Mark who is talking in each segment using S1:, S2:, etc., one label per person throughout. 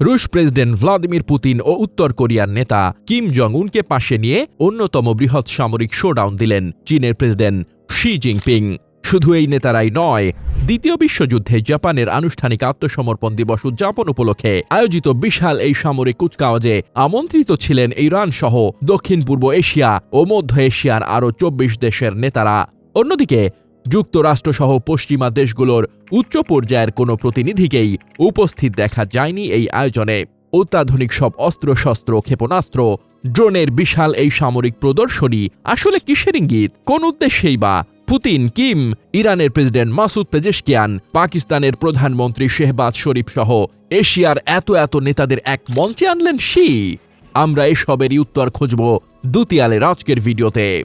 S1: রুশ president Vladimir Putin ও উত্তর কোরিয়ার নেতা কিম জং উনকে পাশে নিয়ে অন্যতম বৃহৎ সামরিক শোডাউন দিলেন চীনের প্রেসিডেন্ট শি জিনপিং। শুধু এই নেতারাই নয়, দ্বিতীয় বিশ্বযুদ্ধে জাপানের আনুষ্ঠানিক আত্মসমর্পণ দিবস উদযাপন উপলক্ষে আয়োজিত বিশাল এই সামরিক কুচকাওয়াজে আমন্ত্রিত ছিলেন ইরান সহ দক্ষিণ পূর্ব এশিয়া ও মধ্য এশিয়ার আরও চব্বিশ দেশের নেতারা। অন্যদিকে যুক্তরাষ্ট্রসহ পশ্চিমা দেশগুলোর উচ্চ পর্যায়ের কোনো প্রতিনিধিকেই উপস্থিত দেখা যায়নি এই আয়োজনে। অত্যাধুনিক সব অস্ত্রশস্ত্র, ক্ষেপণাস্ত্র, ড্রোনের বিশাল এই সামরিক প্রদর্শনী আসলে কিসের ইঙ্গিত? কোন উদ্দেশ্যেই বা? পুতিন, কিম, ইরানের প্রেসিডেন্ট মাসুদ পেজেশকিয়ান, পাকিস্তানের প্রধানমন্ত্রী শেহবাজ শরীফ সহ এশিয়ার এত এত নেতাদের এক মঞ্চে আনলেন শি আমরা এসবেরই উত্তর খুঁজব দুতিয়ালের আজকের ভিডিওতে।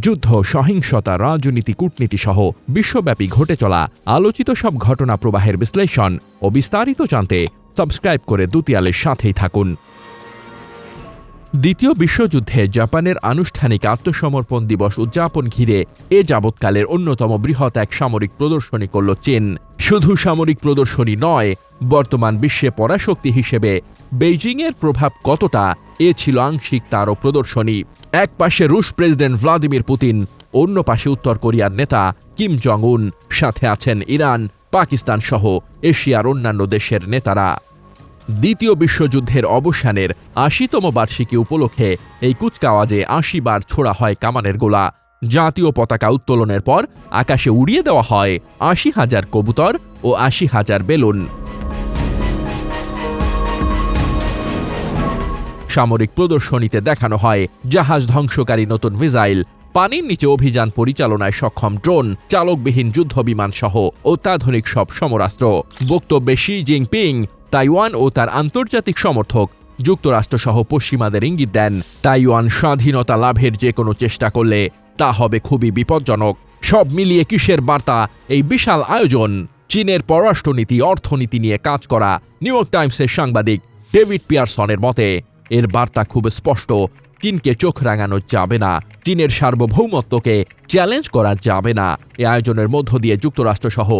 S1: যুদ্ধ, সহিংসতা, রাজনীতি, কূটনীতি সহ বিশ্বব্যাপী ঘটে চলা আলোচিত সব ঘটনা প্রবাহের বিশ্লেষণ ও বিস্তারিত জানতে সাবস্ক্রাইব করে দুতিয়ালের সাথেই থাকুন। দ্বিতীয় বিশ্বযুদ্ধে জাপানের আনুষ্ঠানিক আত্মসমর্পণ দিবস উদযাপন ঘিরে এ যাবৎকালের অন্যতম বৃহৎ এক সামরিক প্রদর্শনী করল চীন। শুধু সামরিক প্রদর্শনী নয়, বর্তমান বিশ্বে পরাশক্তি হিসেবে বেইজিংয়ের প্রভাব কতটা, এ ছিল আংশিক তারও প্রদর্শনী। এক পাশে রুশ প্রেসিডেন্ট ভ্লাদিমির পুতিন, অন্য পাশে উত্তর কোরিয়ার নেতা কিম জং উন, সাথে আছেন ইরান পাকিস্তান সহ এশিয়ার অন্যান্য দেশের নেতারা। দ্বিতীয় বিশ্বযুদ্ধের অবসানের আশিতম বার্ষিকী উপলক্ষে এই কুচকাওয়াজে আশি বার ছোড়া হয় কামানের গোলা। জাতীয় পতাকা উত্তোলনের পর আকাশে উড়িয়ে দেওয়া হয় আশি হাজার কবুতর ও আশি হাজার বেলুন। সামরিক প্রদর্শনীতে দেখানো হয় জাহাজ ধ্বংসকারী নতুন মিসাইল, পানির নিচে অভিযান পরিচালনায় সক্ষম ড্রোন, চালকবিহীন যুদ্ধবিমান সহ অত্যাধুনিক সব সমরাস্ত্র। বক্তব্যে শি জিনপিং তাইওয়ান ও তার আন্তর্জাতিক সমর্থক যুক্তরাষ্ট্রসহ পশ্চিমাদের ইঙ্গিত দেন, তাইওয়ান স্বাধীনতা লাভের যে কোনো চেষ্টা করলে তা হবে খুবই বিপজ্জনক। সব মিলিয়ে কিসের বার্তা? এই বিশাল আয়োজন। চীনের পররাষ্ট্রনীতি, অর্থনীতি নিয়ে কাজ করা নিউ ইয়র্ক টাইমসের সাংবাদিক ডেভিড পিয়ারসনের মতে, এর বার্তা খুব স্পষ্ট, চীনকে চোখ রাঙানো যাবে না। চীনের সার্বভৌমত্বকে চ্যালেঞ্জ করা যাবে না। এ আয়োজনের মধ্য দিয়ে যুক্তরাষ্ট্রসহ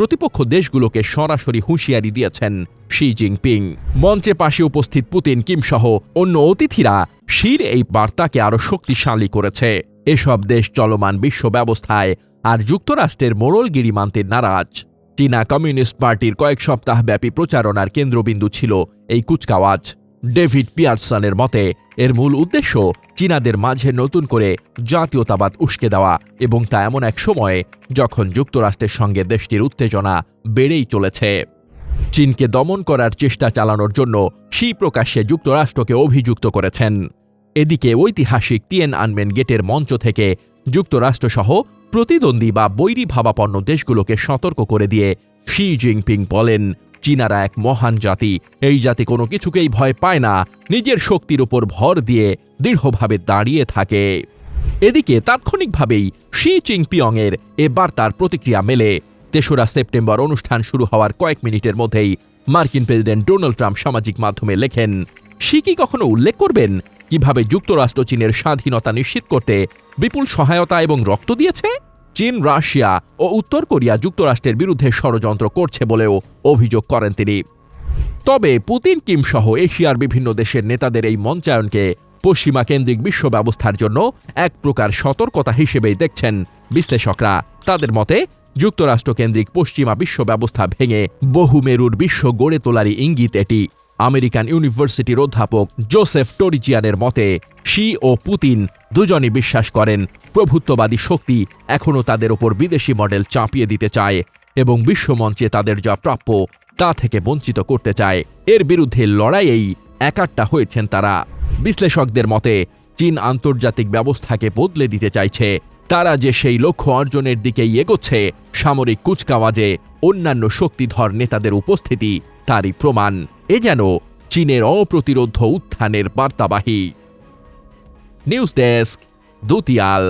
S1: প্রতিপক্ষ দেশগুলোকে সরাসরি হুঁশিয়ারি দিয়েছেন শি জিনপিং। মঞ্চে পাশে উপস্থিত পুতিন, কিম সহ অন্য অতিথিরা শির এই বার্তাকে আরও শক্তিশালী করেছে। এসব দেশ চলমান বিশ্ব ব্যবস্থায় আর যুক্তরাষ্ট্রের মোড়লগিরি মানতে নারাজ। চীনা কমিউনিস্ট পার্টির কয়েক সপ্তাহ ব্যাপী প্রচারণার কেন্দ্রবিন্দু ছিল এই কুচকাওয়াজ। ডেভিড পিয়ারসনের মতে, এর মূল উদ্দেশ্য চীনাদের মাঝে নতুন করে জাতীয়তাবাদ উস্কে দেওয়া এবং তা এমন এক সময়ে যখন যুক্তরাষ্ট্রের সঙ্গে দেশটির উত্তেজনা বেড়েই চলেছে। চীনকে দমন করার চেষ্টা চালানোর জন্য সেই প্রকাশ্যে যুক্তরাষ্ট্রকে অভিযুক্ত করেছেন। এদিকে ঐতিহাসিক তিয়েন আনমেন গেটের মঞ্চ থেকে যুক্তরাষ্ট্রসহ প্রতিদ্বন্দ্বী বা বৈরী ভাবাপন্ন দেশগুলোকে সতর্ক করে দিয়ে শি জিনপিং বলেন চীনারা এক মহান জাতি। এই জাতি কোনো কিছুকেই ভয় পায় না। নিজের শক্তির উপর ভর দিয়ে দৃঢ়ভাবে দাঁড়িয়ে থাকে। এদিকে তাৎক্ষণিকভাবেই শি চিংপিয়ংয়ের এ বার্তার প্রতিক্রিয়া মেলে। তেসরা সেপ্টেম্বর অনুষ্ঠান শুরু হওয়ার কয়েক মিনিটের মধ্যেই মার্কিন প্রেসিডেন্ট ডোনাল্ড ট্রাম্প সামাজিক মাধ্যমে লেখেন, শি কি কখনো উল্লেখ করবেন? কীভাবে যুক্তরাষ্ট্র চীনের স্বাধীনতা নিশ্চিত করতে বিপুল সহায়তা এবং রক্ত দিয়েছে? চীন, রাশিয়া ও উত্তর কোরিয়া যুক্তরাষ্ট্রের বিরুদ্ধে ষড়যন্ত্র করছে বলেও অভিযোগ করেন তিনি। তবে পুতিন, কিম সহ এশিয়ার বিভিন্ন দেশের নেতাদের এই মঞ্চায়নকে পশ্চিমা কেন্দ্রিক বিশ্ব ব্যবস্থার জন্য এক প্রকার সতর্কতা হিসেবেই দেখছেন বিশ্লেষকরা। তাদের মতে, যুক্তরাষ্ট্র কেন্দ্রিক পশ্চিমা বিশ্ব ব্যবস্থা ভেঙে বহুমেরুর বিশ্ব গড়ে তোলারই ইঙ্গিত এটি। আমেরিকান ইউনিভার্সিটির অধ্যাপক জোসেফ টোরিজিয়ানের মতে, শি ও পুতিন দুজনই বিশ্বাস করেন প্রভুত্ববাদী শক্তি এখনও তাদের ওপর বিদেশি মডেল চাপিয়ে দিতে চায় এবং বিশ্বমঞ্চে তাদের যা প্রাপ্য তা থেকে বঞ্চিত করতে চায়। এর বিরুদ্ধে লড়াইয়েই একাট্টা হয়েছেন তারা। বিশ্লেষকদের মতে, চীন আন্তর্জাতিক ব্যবস্থাকে বদলে দিতে চাইছে। তারা যে সেই লক্ষ্য অর্জনের দিকেই এগোচ্ছে, সামরিক কুচকাওয়াজে অন্যান্য শক্তিধর নেতাদের উপস্থিতি তারই প্রমাণ। এ যেন চীনের অপ্রতিরোধ উত্থানের বার্তাবাহী। News desk দুতিয়াল।